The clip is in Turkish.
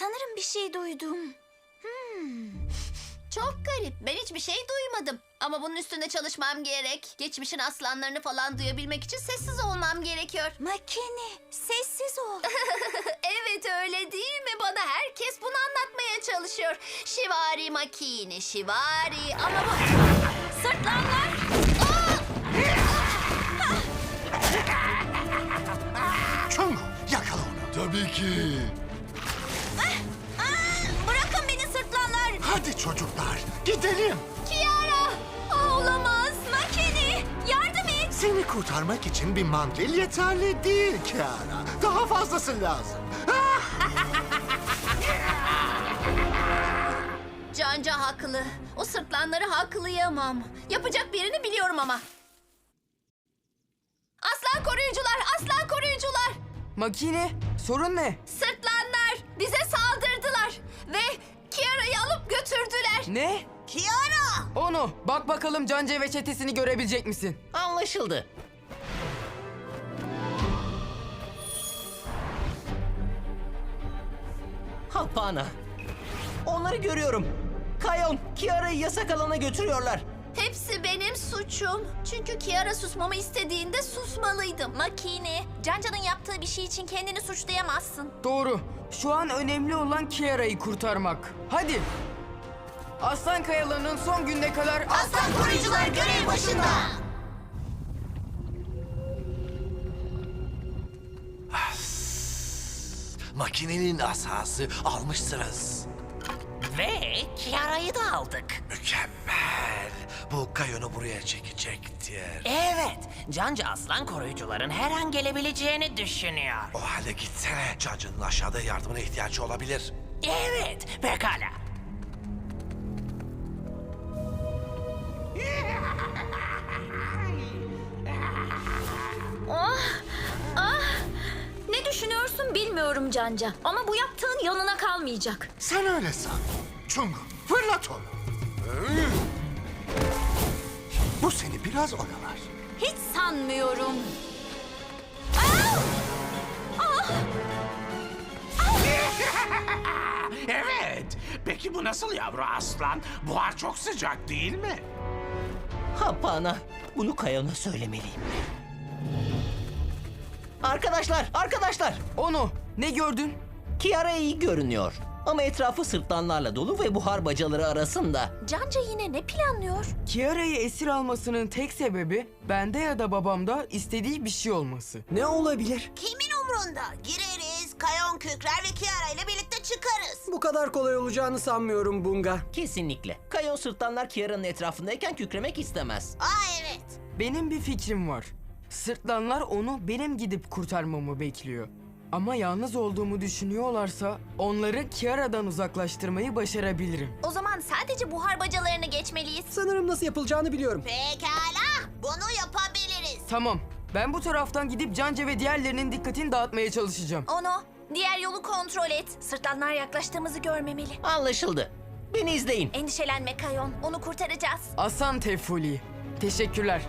Sanırım bir şey duydum. Çok garip. Ben hiçbir şey duymadım. Ama bunun üstünde çalışmam gerek. Geçmişin aslanlarını falan duyabilmek için sessiz olmam gerekiyor. Makine, sessiz ol. evet öyle değil mi? Bana herkes bunu anlatmaya çalışıyor. Şivari makine, şivari ama bu... Sırtlanlar. Çungu yakala onu. Tabii ki. Hadi çocuklar gidelim. Kiara. Olamaz. Makine, yardım et. Seni kurtarmak için bir mandil yeterli değil Kiara. Daha fazlası lazım. Canca haklı. O sırtlanları haklayamam. Yapacak birini biliyorum ama. Aslan koruyucular, aslan koruyucular. Makine, sorun ne? Ne? Kiara. Onu, bak bakalım Canca ve çetesini görebilecek misin? Anlaşıldı. Hapana. Onları görüyorum. Kayon, Kiara'yı yasak alana götürüyorlar. Hepsi benim suçum. Çünkü Kiara susmamı istediğinde susmalıydım. Makine, Canca'nın yaptığı bir şey için kendini suçlayamazsın. Doğru. Şu an önemli olan Kiara'yı kurtarmak. Hadi. Aslan Kayaları'nın son günde kadar... Aslan koruyucular görev başında. Makinenin asası almışsınız. Ve Kiara'yı da aldık. Mükemmel. Bu kayonu buraya çekecektir. Evet, Canca aslan koruyucuların her an gelebileceğini düşünüyor. O halde gitsene. Cancı'nın aşağıda yardımına ihtiyacı olabilir. Evet, pekala. Bilmiyorum Canca. Ama bu yaptığın yanına kalmayacak. Sen öyle san. Çungu fırlat onu. Bu seni biraz oyalar. Hiç sanmıyorum. Evet. Peki bu nasıl yavru aslan? Buhar çok sıcak değil mi? Hapana. Bunu Kayon'a söylemeliyim. Arkadaşlar, arkadaşlar. Onu, ne gördün? Kiara iyi görünüyor. Ama etrafı sırtlanlarla dolu ve buhar bacaları arasında. Canca yine ne planlıyor? Kiara'yı esir almasının tek sebebi bende ya da babamda istediği bir şey olması. Ne olabilir? Kimin umrunda? Gireriz, kayon kükrer ve Kiara ile birlikte çıkarız. Bu kadar kolay olacağını sanmıyorum Bunga. Kesinlikle. Kayon sırtlanlar Kiara'nın etrafındayken kükremek istemez. Aa evet. Benim bir fikrim var. Sırtlanlar onu benim gidip kurtarmamı bekliyor. Ama yalnız olduğumu düşünüyorlarsa onları Kiara'dan uzaklaştırmayı başarabilirim. O zaman sadece buhar bacalarını geçmeliyiz. Sanırım nasıl yapılacağını biliyorum. Pekala, bunu yapabiliriz. Tamam. Ben bu taraftan gidip Canca ve diğerlerinin dikkatini dağıtmaya çalışacağım. Ono, diğer yolu kontrol et. Sırtlanlar yaklaştığımızı görmemeli. Anlaşıldı. Beni izleyin. Endişelenme Kayon, onu kurtaracağız. Asan Tefuli. Teşekkürler.